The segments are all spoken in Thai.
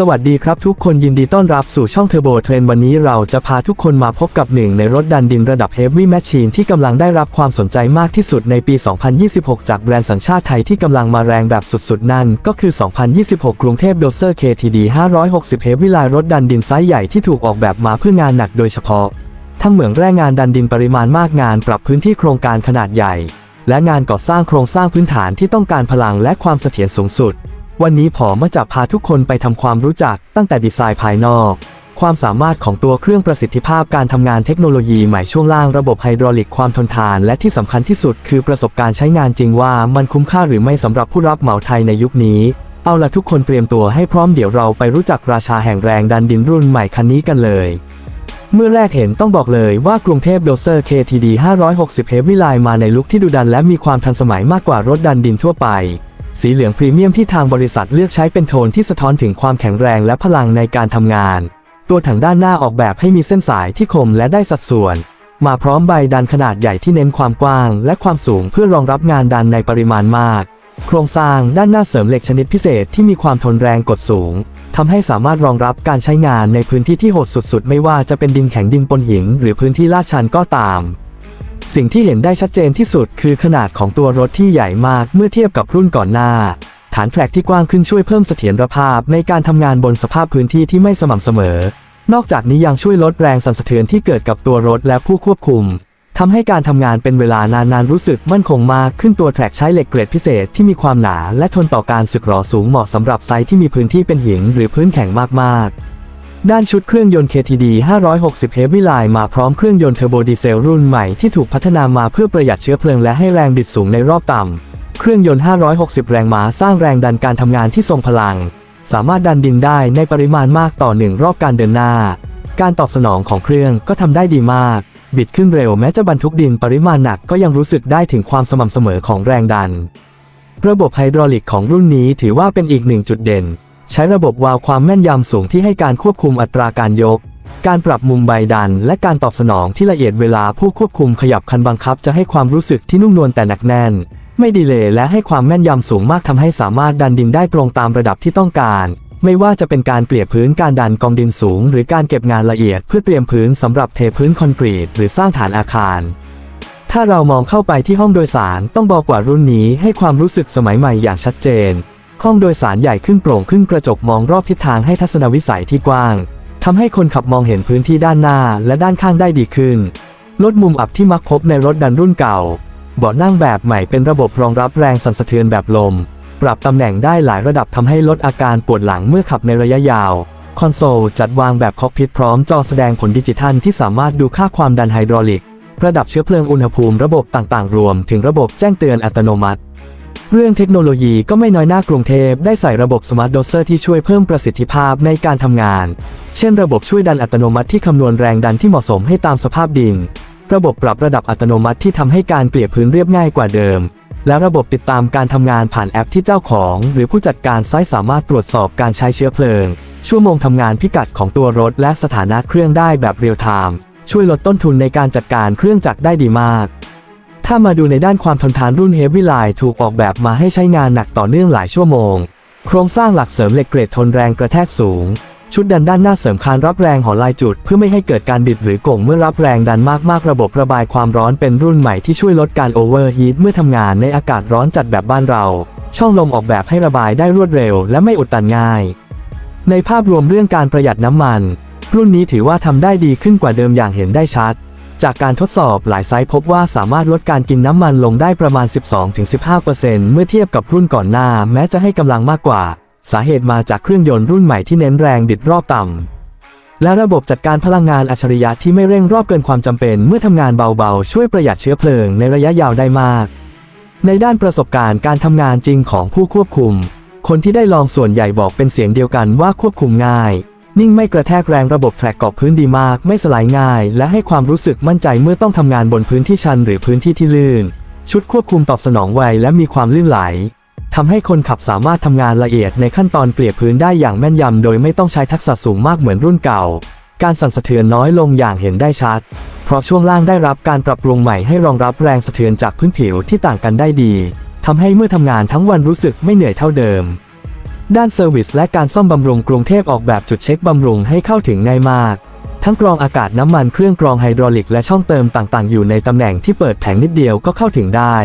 สวัสดีครับทุกคนยินดีต้อนรับสู่ช่องเทอร์โบเทรนวันนี้เราจะพาทุกคนมาพบกับหนึ่งในรถดันดินระดับ Heavy Machine ที่กำลังได้รับความสนใจมากที่สุดในปี 2026 จากแบรนด์สัญชาติไทยที่กำลังมาแรงแบบสุดๆ นั่น ก็คือ 2026 กรุงเทพโดเซอร์ KTD 560 Heavy Line รถดันดินไซส์ใหญ่ที่ถูกออกแบบมาเพื่องานหนักโดยเฉพาะ ทั้งเหมืองแร่งานดันดินปริมาณมากงานปรับพื้นที่โครงการขนาดใหญ่ และงานก่อสร้างโครงสร้างพื้นฐานที่ต้องการพลังและความเสถียรสูงสุด วันนี้ผอมาจะพาทุกคนไปทำความรู้จักตั้งแต่ดีไซน์ภายนอก ความสามารถของตัวเครื่องประสิทธิภาพการทำงานเทคโนโลยีใหม่ช่วงล่างระบบไฮดรอลิกความทนทาน และที่สำคัญที่สุดคือประสบการณ์ใช้งานจริงว่ามันคุ้มค่าหรือไม่สำหรับผู้รับเหมาไทยในยุคนี้ เอาละทุกคนเตรียมตัวให้พร้อมเดี๋ยวเราไปรู้จักราชาแห่งแรงดันดินรุ่นใหม่คันนี้กันเลยเมื่อแรกเห็นต้องบอกเลยว่ากรุงเทพโดเซอร์ KTD 560 Heavy Line มาในลุคที่ดูดันและมีความทันสมัยมากกว่ารถดันดินทั่วไป สีเหลืองพรีเมียมที่ทางบริษัทเลือกใช้เป็นโทนที่สะท้อนถึงความแข็งแรงและพลังในการทำงาน ตัวถังด้านหน้าออกแบบให้มีเส้นสายที่คมและได้สัดส่วน มาพร้อมใบดันขนาดใหญ่ที่เน้นความกว้าง และความสูงเพื่อรองรับงานดันในปริมาณมาก โครงสร้างด้านหน้าเสริมเหล็กชนิดพิเศษที่มีความทนแรงกดสูงทำให้สามารถรองรับการใช้งานในพื้นที่ที่โหดสุดๆ ไม่ว่าจะเป็นดินแข็งดินปนหินหรือพื้นที่ลาดชันก็ตาม สิ่งที่เห็นได้ชัดเจนที่สุดคือขนาดของตัวรถที่ใหญ่มากเมื่อเทียบกับรุ่นก่อนหน้า ฐานแทร็กที่กว้างขึ้นช่วยเพิ่มเสถียรภาพในการทำงานบนสภาพพื้นที่ที่ไม่สม่ำเสมอ นอกจากนี้ยังช่วยลดแรงสั่นสะเทือนที่เกิดกับตัวรถและผู้ควบคุมทำให้การทำงานเป็นเวลานานๆรู้สึกมั่นคงมากขึ้นตัวแทร็กใช้เหล็กเกรดพิเศษที่มีความหนาและทนต่อการสึกหรอสูงเหมาะสำหรับไซต์ที่มีพื้นที่เป็นหินหรือพื้นแข็งมากๆ ด้านชุดเครื่องยนต์ KTD 560 Heavy Line มาพร้อมเครื่องยนต์เทอร์โบดีเซลรุ่นใหม่ที่ถูกพัฒนามาเพื่อประหยัดเชื้อเพลิงและให้แรงบิดสูงในรอบต่ำ เครื่องยนต์ 560 แรงม้าสร้างแรงดันการทำงานที่ทรงพลัง สามารถดันดินได้ในปริมาณมากต่อหนึ่งรอบการเดินหน้า การตอบสนองของเครื่องก็ทำได้ดีมาก บิดขึ้นเร็วแม้จะบรรทุกดินปริมาณหนักก็ยังรู้สึกได้ถึงความสม่ำเสมอของแรงดัน ระบบไฮดรอลิกของรุ่นนี้ถือว่าเป็นอีกหนึ่งจุดเด่น ใช้ระบบวาล์วความแม่นยำสูงที่ให้การควบคุมอัตราการยก การปรับมุมใบดัน และการตอบสนองที่ละเอียดเวลาผู้ควบคุมขยับคันบังคับจะให้ความรู้สึกที่นุ่มนวลแต่หนักแน่น ไม่ดีเลย์และให้ความแม่นยำสูงมากทำให้สามารถดันดินได้ตรงตามระดับที่ต้องการไม่ว่าจะเป็นการเกลี่ยพื้นการดันกองดินสูง หรือการเก็บงานละเอียดเพื่อเตรียมพื้นสำหรับเทพื้นคอนกรีต หรือสร้างฐานอาคาร ถ้าเรามองเข้าไปที่ห้องโดยสารต้องบอกว่ารุ่นนี้ให้ความรู้สึกสมัยใหม่อย่างชัดเจน ห้องโดยสารใหญ่ขึ้นโปร่งขึ้นกระจกมองรอบทิศทางให้ทัศนวิสัยที่กว้างทำให้คนขับมองเห็นพื้นที่ด้านหน้าและด้านข้างได้ดีขึ้น ลดมุมอับที่มักพบในรถดันรุ่นเก่า เบาะนั่งแบบใหม่เป็นระบบรองรับแรงสั่นสะเทือนแบบลม ปรับตำแหน่งได้หลายระดับทำให้ลดอาการปวดหลังเมื่อขับในระยะยาว คอนโซลจัดวางแบบคอกพิทพร้อมจอแสดงผลดิจิทัลที่สามารถดูค่าความดันไฮดรอลิก ระดับเชื้อเพลิงอุณหภูมิระบบต่างๆ รวม ถึงระบบแจ้งเตือนอัตโนมัติ เรื่องเทคโนโลยีก็ไม่น้อยหน้ากรุงเทพได้ใส่ระบบสมาร์ทโดเซอร์ที่ช่วยเพิ่มประสิทธิภาพในการทำงาน เช่นระบบช่วยดันอัตโนมัติที่คำนวณแรงดันที่เหมาะสมให้ตามสภาพดิน ระบบปรับระดับอัตโนมัติที่ทำให้การเกลี่ยพื้นเรียบง่ายกว่าเดิม และระบบติดตามการทำงานผ่านแอปที่เจ้าของ หรือผู้จัดการไซต์สามารถตรวจสอบการใช้เชื้อเพลิง ชั่วโมงทำงานพิกัดของตัวรถ และสถานะเครื่องได้แบบเรียลไทม์ช่วยลดต้นทุนในการจัดการเครื่องจักรได้ดีมาก ถ้ามาดูในด้านความทนทานรุ่น Heavy Line ถูกออกแบบมาให้ใช้งานหนักต่อเนื่องหลายชั่วโมง โครงสร้างหลักเสริมเหล็กเกรดทนแรงกระแทกสูง ชุดดันด้านหน้าเสริมคานรับแรงหอลายจุด เพื่อไม่ให้เกิดการบิดหรือโก่งเมื่อรับแรงดันมากๆระบบระบายความร้อนเป็นรุ่นใหม่ที่ช่วยลดการโอเวอร์ฮีทเมื่อทำงานในอากาศร้อนจัดแบบบ้านเรา ช่องลมออกแบบให้ระบายได้รวดเร็ว และไม่อุดตันง่าย ในภาพรวมเรื่องการประหยัดน้ำมัน รุ่นนี้ถือว่าทำได้ดีขึ้นกว่าเดิมอย่างเห็นได้ชัด จากการทดสอบหลายไซต์พบว่าสามารถลดการกินน้ำมันลงได้ประมาณ 12-15%เมื่อเทียบกับรุ่นก่อนหน้า แม้จะให้กำลังมากกว่า สาเหตุมาจากเครื่องยนต์รุ่นใหม่ที่เน้นแรงบิดรอบต่ำ และระบบจัดการพลังงานอัจฉริยะที่ไม่เร่งรอบเกินความจำเป็น เมื่อทำงานเบาๆ ช่วยประหยัดเชื้อเพลิงในระยะยาวได้มาก ในด้านประสบการณ์การทำงานจริงของผู้ควบคุม คนที่ได้ลองส่วนใหญ่บอกเป็นเสียงเดียวกันว่าควบคุมง่าย นิ่งไม่กระแทกแรงระบบแทร็กเกาะพื้นดีมาก ไม่สลายง่าย และให้ความรู้สึกมั่นใจเมื่อต้องทำงานบนพื้นที่ชันหรือพื้นที่ที่ลื่น ชุดควบคุมตอบสนองไวและมีความลื่นไหลทำให้คนขับสามารถทำงานละเอียดในขั้นตอนเกลี่ยพื้นได้อย่างแม่นยำโดยไม่ต้องใช้ทักษะสูงมากเหมือนรุ่นเก่า การสั่นสะเทือนน้อยลงอย่างเห็นได้ชัด เพราะช่วงล่างได้รับการปรับปรุงใหม่ให้รองรับแรงสะเทือนจากพื้นผิวที่ต่างกันได้ดีทำให้เมื่อทำงานทั้งวันรู้สึกไม่เหนื่อยเท่าเดิม ด้านเซอร์วิสและการซ่อมบำรุงกรุงเทพออกแบบจุดเช็คบำรุงให้เข้าถึงง่ายมาก ทั้งกรองอากาศน้ำมันเครื่องกรองไฮดรอลิกและช่องเติมต่างๆ อยู่ในตำแหน่งที่เปิดแผงนิดเดียวก็เข้าถึงได้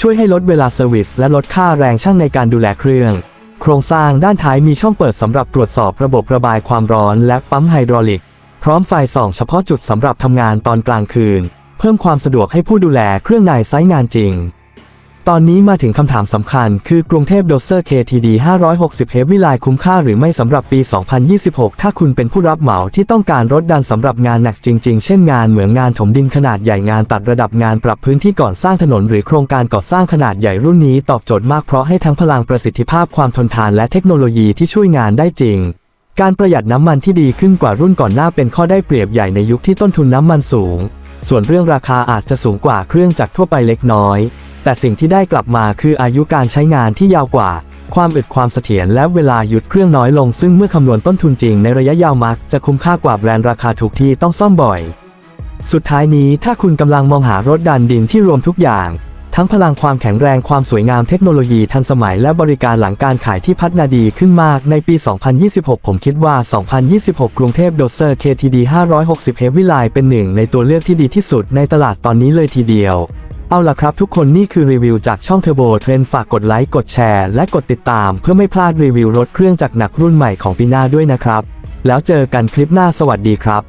ช่วยให้ลดเวลาเซอร์วิสและลดค่าแรงช่างในการดูแลเครื่อง โครงสร้างด้านท้ายมีช่องเปิดสำหรับตรวจสอบระบบระบายความร้อนและปั๊มไฮดรอลิก พร้อมไฟส่องเฉพาะจุดสำหรับทำงานตอนกลางคืน เพิ่มความสะดวกให้ผู้ดูแลเครื่องในไซต์งานจริง ตอนนี้มาถึงคำถามสำคัญคือกรุงเทพโดเซอร์ KTD 560 เฮฟวิไลคุ้มค่าหรือไม่สำหรับปี 2026 ถ้าคุณเป็นผู้รับเหมาที่ต้องการรถดันสำหรับงานหนักจริง ๆ เช่นงานเหมืองงานถมดินขนาดใหญ่งานตัดระดับงานปรับพื้นที่ก่อนสร้างถนนหรือโครงการก่อสร้างขนาดใหญ่รุ่นนี้ตอบโจทย์มากเพราะให้ทั้งพลังประสิทธิภาพความทนทานและเทคโนโลยีที่ช่วยงานได้จริงการประหยัดน้ำมันที่ดีขึ้นกว่ารุ่นก่อนหน้าเป็นข้อได้เปรียบใหญ่ในยุคที่ต้นทุนน้ำมันสูง ส่วนเรื่องราคาอาจจะสูงกว่าเครื่องจักรทั่วไปเล็กน้อย แต่สิ่งที่ได้กลับมาคืออายุการใช้งานที่ยาวกว่า ความอึดความเสถียรและเวลาหยุดเครื่องน้อยลง ซึ่งเมื่อคำนวณต้นทุนจริงในระยะยาวมัก จะคุ้มค่ากว่าแบรนด์ราคาถูกที่ต้องซ่อมบ่อย สุดท้ายนี้ถ้าคุณกำลังมองหารถดันดินที่รวมทุกอย่างทั้งพลังความแข็งแรงความสวยงามเทคโนโลยีทันสมัยและบริการหลังการขายที่พัฒนาดีขึ้นมากในปี 2026 ผมคิดว่า 2026 กรุงเทพโดเซอร์ KTD 560 Heavy Line เป็นหนึ่งในตัวเลือกที่ดีที่สุดในตลาดตอนนี้เลยทีเดียว เอาล่ะครับทุกคนนี่คือรีวิวจากช่องเทอร์โบเทรนฝากกดไลค์กดแชร์และกดติดตาม เพื่อไม่พลาดรีวิวรถเครื่องจากรหนักรุ่นใหม่ของปีหน้าด้วยนะครับ แล้วเจอกันคลิปหน้าสวัสดีครับ